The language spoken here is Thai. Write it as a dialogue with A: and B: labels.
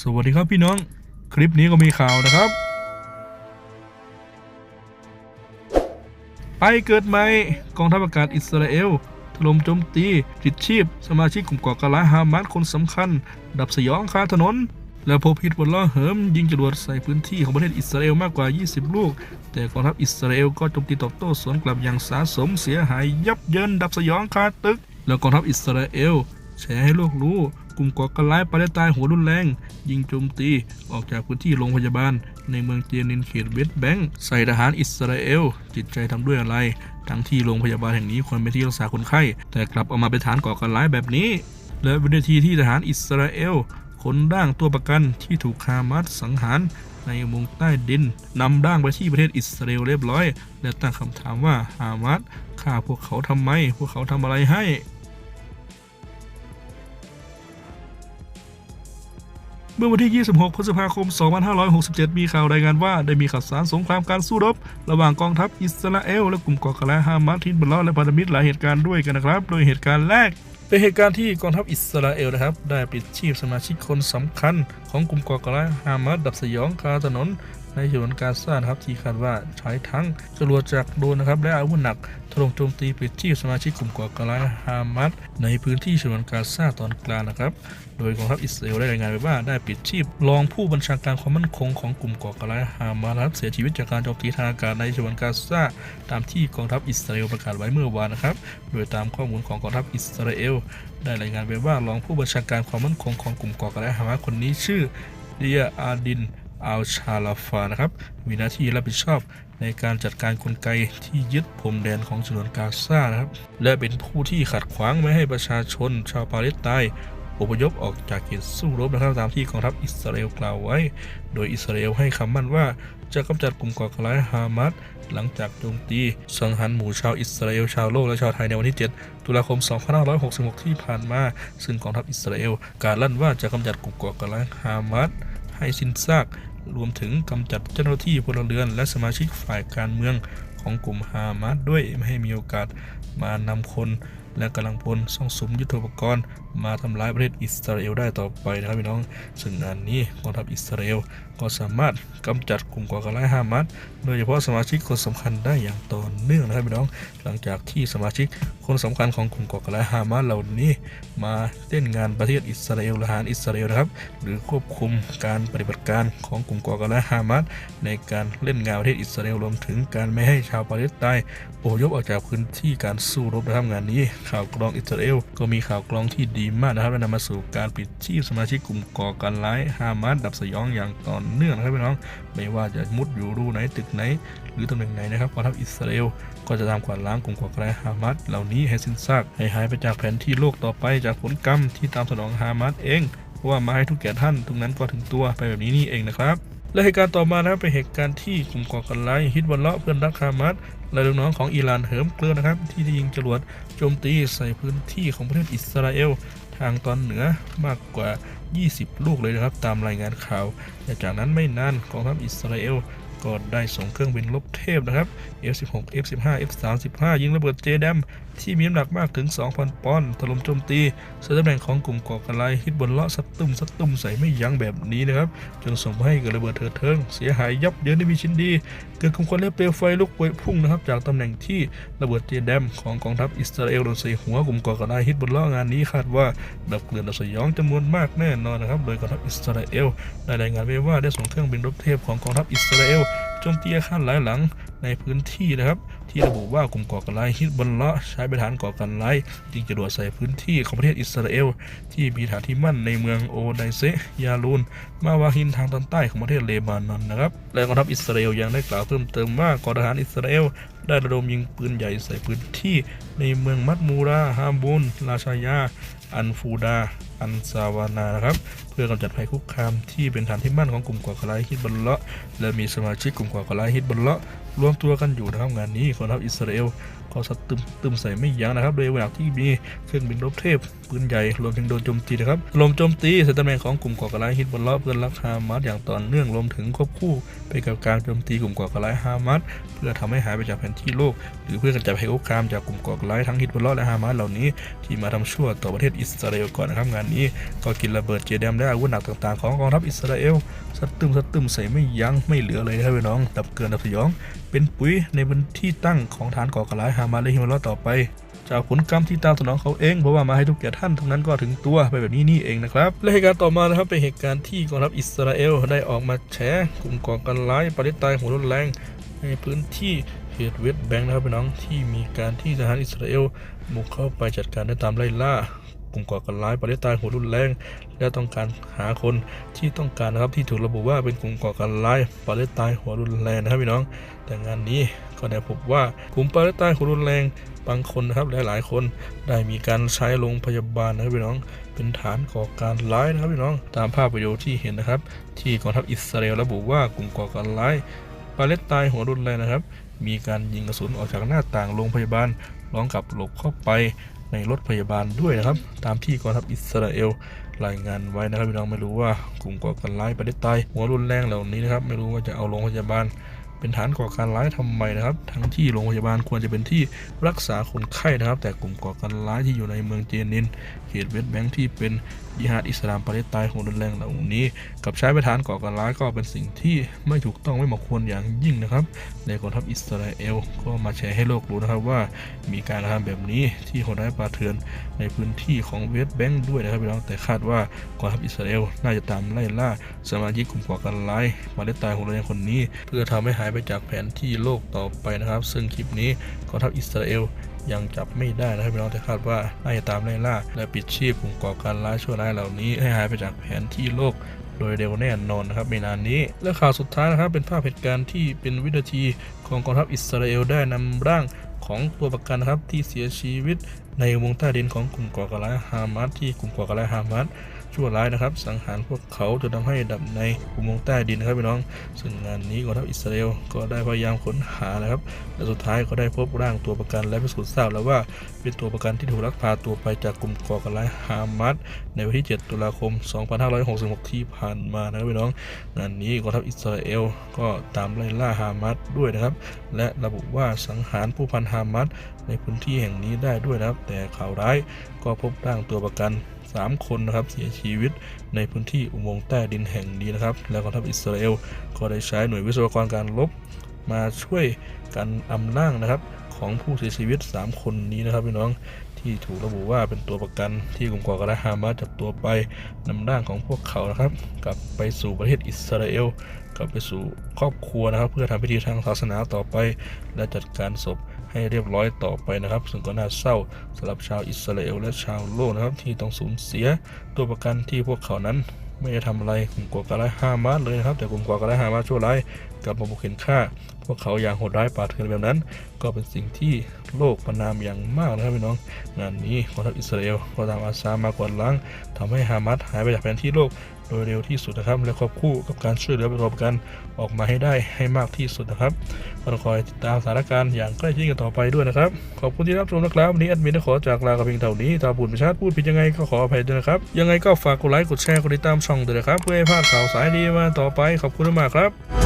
A: สวัสดีครับพี่น้อง คลิปนี้ก็มีข่าวนะครับ ไปเกิดใหม่กองทัพอากาศอิสราเอลถล่มโจมตีผิดชีพ สมาชิกกลุ่มก่อการร้ายฮามาสคนสำคัญ ดับสยองคาถนน แล้วพบพิษบนล้อเหิม ยิงจรวดใส่พื้นที่ของประเทศอิสราเอลมากกว่า 20 ลูก แต่กองทัพอิสราเอลก็โจมตีตอบโต้สวนกลับอย่างสาสมเสียหายยับเยินดับสยองคาตึก แล้วกองทัพอิสราเอลแชร์ให้โลกรู้ กลุ่มก่อการร้ายปาเลสไตน์หัวรุนแรง ยิงโจมตีออกจากพื้นที่โรงพยาบาล ในเมืองเจนินเขตเวสต์แบงค์ใส่ทหารอิสราเอล จิตใจทำด้วยอะไร ทั้งที่โรงพยาบาลแห่งนี้ควรเป็นที่รักษาคนไข้ แต่กลับเอามาเป็นฐานก่อการร้ายแบบนี้ และวินาทีที่ทหารอิสราเอลขนร่างตัวประกันที่ถูกฮามาสสังหารในอุโมงค์ใต้ดินนำร่างไปที่ประเทศอิสราเอลเรียบร้อย และตั้งคำถามว่าฮามาสฆ่าพวกเขาทำไม พวกเขาทำอะไรให้ เมื่อวันที่ 26 พฤษภาคม 2567 มีข่าวรายงานว่าได้มีข่าวสารสงครามการสู้รบ ระหว่างกองทัพอิสราเอลและกลุ่มก่อการร้ายฮามาสที่บัลลอและพันธมิตรหลายเหตุการณ์ด้วยกันนะครับ โดยเหตุการณ์แรกเป็นเหตุการณ์ที่กองทัพอิสราเอลนะครับ ได้ปิดชีพสมาชิกคนสำคัญ ของกลุ่มก่อการร้ายฮามาสดับสยองคาถนน ในฉนวนกาซานะครับที่คาดว่าใช้ทั้งจรวดจากโดรนนะครับและอาวุธหนักถล่มโจมตีปิดชีพสมาชิกกลุ่มก่อการร้ายฮามาสในพื้นที่ฉนวนกาซาตอนกลางนะครับ โดยกองทัพอิสราเอลได้รายงานไว้ว่าได้ปิดชีพรองผู้บัญชาการความมั่นคงของกลุ่มก่อการร้ายฮามาสเสียชีวิตจากการโจมตีทางอากาศในฉนวนกาซาตามที่กองทัพอิสราเอลประกาศไว้เมื่อวานนะครับ โดยตามข้อมูลของกองทัพอิสราเอลได้รายงานไว้ว่ารองผู้บัญชาการความมั่นคงของกลุ่มก่อการร้ายฮามาสคนนี้ชื่อเดียอาดิน อัลชาลาฟานะครับ มีหน้าที่รับผิดชอบในการจัดการกลไกที่ยึดพรมแดนของฉนวนกาซานะครับ และเป็นผู้ที่ขัดขวางไม่ให้ประชาชนชาวปาเลสไตน์อพยพออกจากเขตสู้รบนะครับตามที่กองทัพอิสราเอลกล่าวไว้ โดยอิสราเอลให้คำมั่นว่าจะกำจัดกลุ่มก่อการร้ายฮามาสหลังจากโจมตีสังหารหมู่ชาวอิสราเอลชาวโลกและชาวไทยในวันที่ 7 ตุลาคม 2566 ที่ผ่านมา ซึ่งกองทัพอิสราเอลการลั่นว่าจะกำจัดกลุ่มก่อการร้ายฮามาส ให้สิ้นซาก รวมถึงกำจัดเจ้าหน้าที่พลเรือนและสมาชิกฝ่ายการเมืองของกลุ่มฮามาสด้วยไม่ให้มีโอกาสมานำคนและกำลังพลส่องสุมยุทโธปกรณ์ มาทำร้ายประเทศอิสราเอลได้ต่อไปนะครับพี่น้อง ซึ่งงานนี้กองทัพอิสราเอลก็สามารถกำจัดกลุ่มก่อการร้ายฮามาสโดยเฉพาะสมาชิกคนสำคัญได้อย่างต่อเนื่องนะครับพี่น้อง หลังจากที่สมาชิกคนสำคัญของกลุ่มก่อการร้ายฮามาสเหล่านี้ มาเล่นงานประเทศอิสราเอลทหารอิสราเอลนะครับ หรือควบคุมการปฏิบัติการของกลุ่มก่อการร้ายฮามาสในการเล่นงานประเทศอิสราเอลรวมถึงการไม่ให้ชาวปาเลสไตน์อพยพออกจากพื้นที่การสู้รบนะครับงานนี้ ข่าวกรองอิสราเอลก็มีข่าวกรองที่ดีมากนะครับและนำมาสู่การปิดชีพสมาชิกกลุ่มก่อการร้ายฮามาสดับสยองอย่างต่อเนื่องนะครับพี่น้อง ไม่ว่าจะมุดอยู่รูไหนตึกไหน หรือตำแหน่งไหนนะครับกองทัพอิสราเอลก็จะตามกวาดล้างกลุ่มก่อการร้ายฮามาสเหล่านี้ให้สิ้นซากให้หายไปจากแผนที่โลกต่อไปจากผลกรรมที่ตามสนองฮามาสเองเพราะว่ามาให้ทุกแก่ท่านทุกนั้นก็ถึงตัวไปแบบนี้นี่เองนะครับ และเหตุการณ์ต่อมานะครับเป็นเหตุการณ์ที่กลุ่มก่อการร้ายฮิตบอลเลาะเพื่อนรักฮามาสและลูกน้องของอิหร่านเหิมเกลือนะครับ ที่ได้ยิงจรวดโจมตีใส่พื้นที่ของประเทศอิสราเอล ทางตอนเหนือมากกว่า 20 ลูกเลยนะครับ ตามรายงานข่าว และจากนั้นไม่นานกองทัพอิสราเอล ก็ได้ส่งเครื่องบินลบเทพนะครับ F16 F15 F35 ยิงระเบิดเจดัมที่มีน้ำหนักมากถึง 2,000 ปอนด์ถล่มโจมตีสตำแหน่งของกลุ่มก่อการร้ายฮิตบนเลาะสัตตุ่มสัตตุ่มใส่ไม่ยั้งแบบนี้นะครับ จนส่งให้เกิดระเบิดเถิดเทิง เสียหายยับเยินไม่มีชิ้นดี เกิดกลุ่มควันและเปลวไฟลุกพวยพุ่งนะครับ จากตำแหน่งที่ระเบิดเจดัมของกองทัพอิสราเอลโดนใส่หัวกลุ่มก่อการร้ายฮิตบนเลาะงานนี้คาดว่าดับเกลื่อนสยองจำนวนมากแน่นอนนะครับ โดยกองทัพอิสราเอลได้รายงานไว้ว่าได้ส่งเครื่องบินรบเทพของกองทัพอิสราเอลโจมตีอาคารหลายหลังในพื้นที่นะครับ ที่ระบุว่ากลุ่มก่อการร้ายฮิตบอลเลาะใช้เป็นฐานก่อการร้ายยิงจรวดใส่พื้นที่ของประเทศอิสราเอล ที่มีฐานที่มั่นในเมืองโอไดเซยาลูน มาวาฮินทางตอนใต้ของประเทศเลบานอนนะครับและกองทัพอิสราเอลยังได้กล่าวเพิ่มเติมว่ากองทหารอิสราเอลได้ระดมยิงปืนใหญ่ใส่พื้นที่ในเมืองมัดมูราฮามบุนราชายา อันฟูดา อันซาวานานะครับ เพื่อกำจัดภัยคุกคามที่เป็นฐานที่มั่นของกลุ่มก่อการร้ายฮิตบอลเลาะและมีสมาชิกกลุ่มก่อการร้ายฮิตบอลเลาะรวมตัวกันอยู่นะครับงานนี้กองทัพอิสราเอลก็สัดตึมตึมใส่ไม่ยั้งนะครับโดยเวลาที่มีเครื่องบินรบเทพปืนใหญ่รวมถึงโดนโจมตีนะครับลมโจมตีส่ตำแหน่งของกลุ่มก่อการร้ายฮิตบอลล้อเพื่อนรักฮามาสอย่างต่อเนื่องรวมถึงควบคู่ไปกับการโจมตีกลุ่มก่อการร้ายฮามาสเพื่อทำให้หายไปจากแผนที่โลก หรือเพื่อกระจายภัยคุกคามจากกลุ่มก่อการร้ายทั้งฮิตบอลล้อและฮามาสเหล่านี้ ที่มาทำชั่วต่อประเทศอิสราเอลก่อนนะครับงานนี้ก็กินระเบิดเจแดมและอาวุธหนักต่างๆของกองทัพอิสราเอลสัดตึมสัดตึมใส่ไม่ยั้งไม่เหลือเลยนะครับพี่น้องดับเกินดับสยอง เป็นปุ๋ยในบนที่ตั้งของฐานก่อการร้ายฮามาสและฮิมาลอต่อไป จากผลกรรมที่ตามสนองเขาเอง เพราะว่ามาให้ทุกแก่ท่านทั้งนั้นก็ถึงตัวไปแบบนี้นี่เองนะครับ และเหตุการณ์ต่อมานะครับเป็นเหตุการณ์ที่กองทัพอิสราเอลได้ออกมาแฉกลุ่มก่อการร้ายปาเลสไตน์หัวรุนแรงในพื้นที่เขตเวสต์แบงค์นะครับพี่น้องที่มีการที่ทหารอิสราเอลบุกเข้าไปจัดการได้ตามไล่ล่า กลุ่มก่อการร้ายปาเลสไตน์หัวรุนแรง และต้องการหาคนที่ต้องการนะครับที่ถูกระบุว่าเป็นกลุ่มก่อการร้ายปาเลสไตน์หัวรุนแรงนะครับพี่น้อง แต่งานนี้ก็ได้พบว่ากลุ่มปาเลสไตน์หัวรุนแรงบางคนนะครับหลายๆ คนได้มีการใช้โรงพยาบาลนะครับพี่น้อง เป็นฐานก่อการร้ายนะครับพี่น้อง ตามภาพวิดีโอที่เห็นนะครับ ที่กองทัพอิสราเอลระบุว่ากลุ่มก่อการร้ายปาเลสไตน์หัวรุนแรงนะครับ มีการยิงกระสุนออกจากหน้าต่างโรงพยาบาลร้อมกับหลบเข้าไป ในรถพยาบาลด้วยนะครับ ตามที่กองทัพอิสราเอลรายงานไว้นะครับพี่น้องไม่รู้ว่ากลุ่มก่อการร้ายปาเลสไตน์หัวรุนแรงเหล่านี้นะครับ ไม่รู้ว่าจะเอาโรงพยาบาล เป็นฐานก่อการร้ายทำไมนะครับ ทั้งที่โรงพยาบาลควรจะเป็นที่รักษาคนไข้นะครับ แต่กลุ่มก่อการร้ายที่อยู่ในเมืองเจนินเขตเวสต์แบงค์ที่เป็น ยิฮาดอิสลามปาเลสไตน์โหดรุนแรงเหล่านี้ กับใช้ป็นฐานก่อการร้ายก็เป็นสิ่งที่ไม่ถูกต้องไม่เหมาะควรอย่างยิ่งนะครับ ในกองทัพอิสราเอลก็มาแชร์ให้โลกรู้นะครับว่ามีการกระทำแบบนี้ที่โหดร้ายปาเถือนในพื้นที่ของเวสต์แบงค์ด้วยนะครับพี่น้องแต่คาดว่ากองทัพอิสราเอลน่าจะตามไล่ล่าสมาชิกกลุ่มก่อการร้ายปาเลสไตน์โหดรุนแรงคนนี้ เพื่อทำให้หายไปจากแผนที่โลกต่อไปนะครับ ซึ่งคลิปนี้กองทัพอิสราเอล ยังจับไม่ได้นะครับพี่น้องแต่คาดว่าน่าจะตามไล่ล่า และปิดชีพกลุ่มก่อการร้ายชั่วร้ายเหล่านี้ให้หายไปจากแผนที่โลกโดยเร็วแน่นอนนะครับไม่นานนี้ และข่าวสุดท้ายนะครับเป็นภาพเหตุการณ์ที่เป็นวินาทีของกองทัพอิสราเอลได้นำร่างของตัวประกันนะครับที่เสียชีวิตในวงใต้ดินของกลุ่มก่อการร้ายฮามาสที่กลุ่มก่อการร้ายฮามาส ชั่วร้ายนะครับ สังหารพวกเขาจนทำให้ดับในอุโมงค์ใต้ดินนะครับพี่น้อง ซึ่งงานนี้กองทัพอิสราเอลก็ได้พยายามค้นหานะครับและสุดท้ายก็ได้พบร่างตัวประกันและพิสูจน์ทราบแล้วว่าเป็นตัวประกันที่ถูกลักพาตัวไปจากกลุ่มก่อการร้ายฮามาสในวันที่ 7 ตุลาคม 2566 ที่ผ่านมานะครับพี่น้อง งานนี้กองทัพอิสราเอลก็ตามไล่ล่าฮามาสด้วยนะครับ และระบุว่าสังหารผู้พันฮามาสในพื้นที่แห่งนี้ได้ด้วยนะครับ แต่ข่าวร้ายก็พบร่างตัวประกัน 3 คนนะครับเสียชีวิตในพื้นที่อุโมงค์ใต้ดินแห่งนี้นะครับ แล้วกองทัพอิสราเอลก็ได้ใช้หน่วยวิศวกรการรบมาช่วยกันอำร่างนะครับของผู้เสียชีวิต 3 คนนี้นะครับพี่น้องที่ถูกระบุว่าเป็นตัวประกันที่กลุ่มก่อการร้ายฮามาสจับตัวไปนำร่างของพวกเขานะครับ กลับไปสู่ประเทศอิสราเอลกลับไปสู่ครอบครัวนะครับ เพื่อทำพิธีทางศาสนาต่อไป และจัดการศพ ให้เรียบร้อยต่อไปนะครับ ซึ่งก็น่าเศร้าสำหรับชาวอิสราเอลและชาวโลกนะครับ ที่ต้องสูญเสียตัวประกันที่พวกเขานั้นไม่ได้ทำอะไรกลุ่มก่อการร้าฮามาสเลยนะครับ แต่กลุ่มก่อการร้าฮามาสชั่วร้ายกลับมาบุกเข็นฆ่า พวกเขาอย่างโหดร้ายปาดเถื่อนแบบนั้น ก็เป็นสิ่งที่โลกประนามอย่างมากนะครับพี่น้อง งานนี้กองทัพอิสราเอลก็ตามอาสามากวาดล้างทำให้ฮามาสหายไปจากแผนที่โลกโดยเร็วที่สุดนะครับ และควบคู่กับการช่วยเหลือประกอบกันออกมาให้ได้ให้มากที่สุดนะครับก็ต้องคอยติดตามสถานการณ์อย่างใกล้ชิดกันต่อไปด้วยนะครับ ขอบคุณที่รับชมนะครับวันนี้แอดมินขอจากลากับเพียงเท่านี้ถ้าพูดไม่ชัดพูดผิดยังไงก็ขออภัยด้วยนะครับ ยังไงก็ฝากกดไลค์กดแชร์กดติดตามช่องด้วยนะครับ เพื่อให้พลาดข่าวสายดีมาต่อไปขอบคุณมากครับ